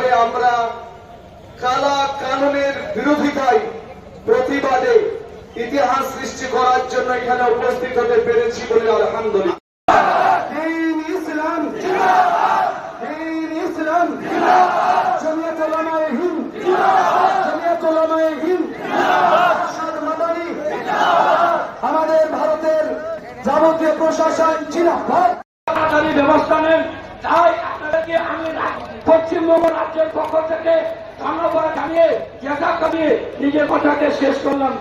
করে আমরা কালা কানুনের বিরোধিতায় প্রতিবাদে ইতিহাস সৃষ্টি করার জন্য এখানে উপস্থিত হতে পেরেছি বলে আলহামদুলিল্লাহ। আমাদের ভারতের যাবতীয় প্রশাসন জিন্দাবাদ পশ্চিমবঙ্গ রাজ্যের পক্ষ থেকে ধন্যবাদ জানিয়ে জেসা কামিয়ে নিজের কথাকে শেষ করলাম।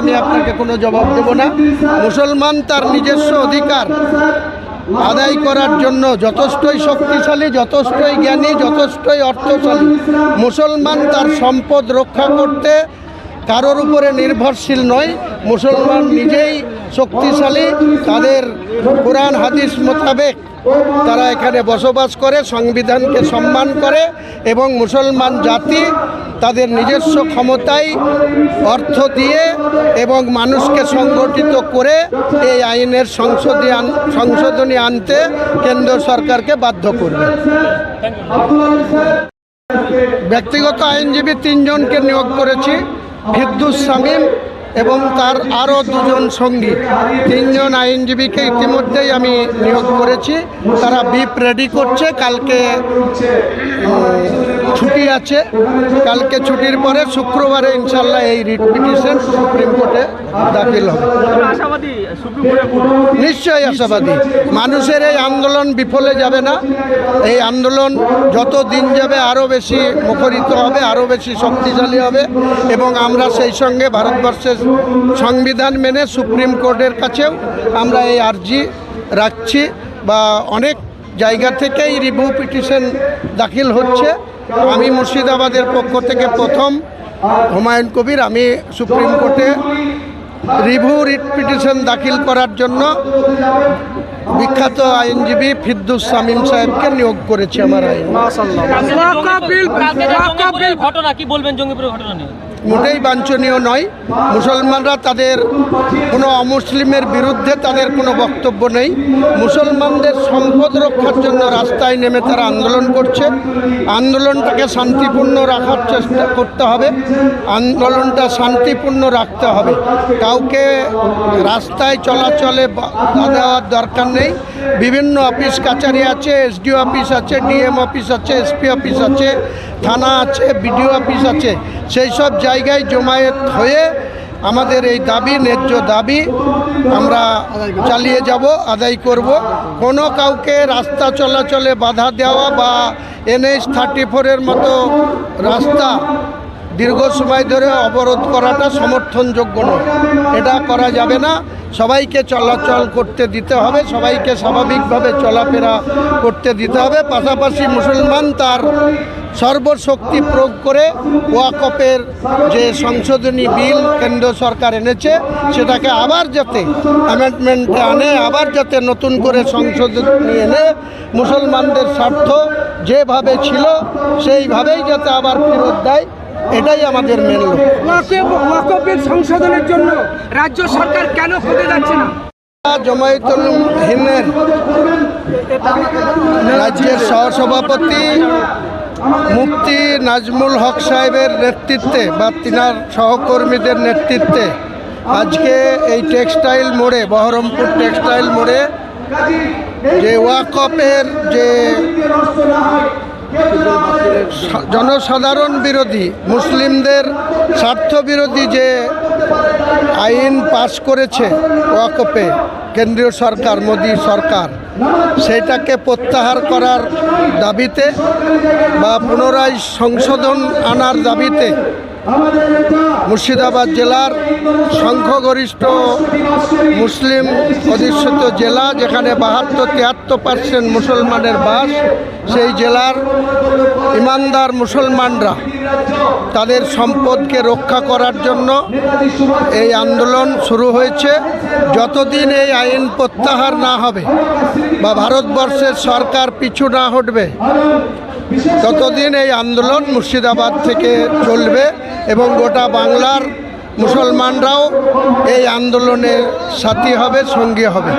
আমি আপনাকে কোনো জবাব দেব না। মুসলমান তার নিজস্ব অধিকার আদায় করার জন্য যথেষ্টই শক্তিশালী, যথেষ্টই জ্ঞানী, যথেষ্টই অর্থশালী। মুসলমান তার সম্পদ রক্ষা করতে কারোর উপরে নির্ভরশীল নয়। মুসলমান নিজেই শক্তিশালী। তাদের কোরআন, হাদিস মোতাবেক তারা এখানে বসবাস করে, সংবিধানকে সম্মান করে এবং মুসলমান জাতি তাদের নিজস্ব ক্ষমতায় অর্থ দিয়ে এবং মানুষকে সংগঠিত করে এই আইনের সংশোধনী সংশোধনী আনতে কেন্দ্র সরকারকে বাধ্য করবে। ব্যক্তিগত আইনজীবী তিনজনকে নিয়োগ করেছি। ফিদ্দুস শামীম এবং তার আরও দুজন সঙ্গী। তিনজন আইনজীবীকে ইতিমধ্যেই আমি নিয়োগ করেছি। তারা বিপ রেডি করছে। কালকে ছুটি আছে। কালকে ছুটির পরে শুক্রবারে ইনশাল্লাহ এই রিট পিটিশন সুপ্রিম কোর্টে দাখিল হবে। নিশ্চয়ই আশাবাদী। মানুষের এই আন্দোলন বিফলে যাবে না। এই আন্দোলন যত দিন যাবে আরও বেশি মুখরিত হবে আরও বেশি শক্তিশালী হবে এবং আমরা সেই সঙ্গে ভারতবর্ষের সংবিধান মেনে সুপ্রিম কোর্টের কাছেও আমরা এই আর্জি রাখছি বা অনেক জায়গা থেকেই রিভিউ পিটিশন দাখিল হচ্ছে। আমি মুর্শিদাবাদের পক্ষ থেকে প্রথম হুমায়ুন কবির আমি সুপ্রিম কোর্টে রিভিউ রিট পিটিশন দাখিল করার জন্য বিখ্যাত আইনজীবী ফিদ্দুস শামীম সাহেবকে নিয়োগ করেছি আমার আইন। ঘটনা কি বলবেন জঙ্গিপুরের ঘটনা নিয়ে? মোটেই বাঞ্ছনীয় নয়। মুসলমানরা তাদের কোনো অমুসলিমের বিরুদ্ধে তাদের কোনো বক্তব্য নেই। মুসলমানদের সম্পদ রক্ষার জন্য রাস্তায় নেমে তারা আন্দোলন করছে। আন্দোলনটাকে শান্তিপূর্ণ রাখার চেষ্টা করতে হবে। আন্দোলনটা শান্তিপূর্ণ রাখতে হবে। কাউকে রাস্তায় চলাচলে বাধা দেওয়ার দরকার নেই। বিভিন্ন অফিস কাছারি আছে এসডিও অফিস আছে ডিএম অফিস আছে এসপি অফিস আছে, থানা আছে বিডিও অফিস আছে। সেই সব জায়গায় জমায়েত হয়ে আমাদের এই দাবি, ন্যায্য দাবি আমরা চালিয়ে যাব, আদায় করব। কোনো কাউকে রাস্তা চলাচলে বাধা দেওয়া বা এনএইচ থার্টি ফোরের মতো রাস্তা দীর্ঘ সময় ধরে অবরোধ করাটা সমর্থনযোগ্য নয়। এটা করা যাবে না। সবাইকে চলাচল করতে দিতে হবে। সবাইকে স্বাভাবিকভাবে চলাফেরা করতে দিতে হবে। পাশাপাশি মুসলমান তার সর্বশক্তি প্রয়োগ করে ওয়াকপের যে সংশোধনী বিল কেন্দ্র সরকার এনেছে, সেটাকে আবার যাতে অ্যামেন্ডমেন্টে আনে, আবার যাতে নতুন করে সংশোধনী এনে মুসলমানদের স্বার্থ যেভাবে ছিল, সেইভাবেই যাতে আবার ফেরত দেয়। এটাই আমাদের মেন লক্ষ্য। সংশোধনের জন্য রাজ্য সরকার কেন হতে যাচ্ছে না? জমায়েতুল হিন্দের রাজ্যের সহসভাপতি মুফতি নাজমুল হক সাহেবের নেতৃত্বে বা তিনার সহকর্মীদের নেতৃত্বে আজকে এই টেক্সটাইল মোড়ে বহরমপুর টেক্সটাইল মোড়ে যে ওয়াকপের যে জনসাধারণ বিরোধী, মুসলিমদের স্বার্থ বিরোধী যে আইন পাশ করেছে ওয়াকপে কেন্দ্রীয় সরকার, মোদী সরকার, সেটাকে প্রত্যাহার করার দাবিতে বা পুনরায় সংশোধন আনার দাবিতে মুর্শিদাবাদ জেলার সংখ্যাগরিষ্ঠ মুসলিম অধিষ্ঠিত জেলা, যেখানে বাহাত্তর তিয়াত্তর পার্সেন্ট মুসলমানের বাস, সেই জেলার ইমানদার মুসলমানরা তাদের সম্পদকে রক্ষা করার জন্য এই আন্দোলন শুরু হয়েছে। যতদিন এই আইন প্রত্যাহার না হবে বা ভারতবর্ষের সরকার পিছু না হটবে, ততদিন এই আন্দোলন মুর্শিদাবাদ থেকে চলবে। এবং গোটা বাংলার মুসলমানরাও এই আন্দোলনের সাথী হবে সঙ্গী হবে।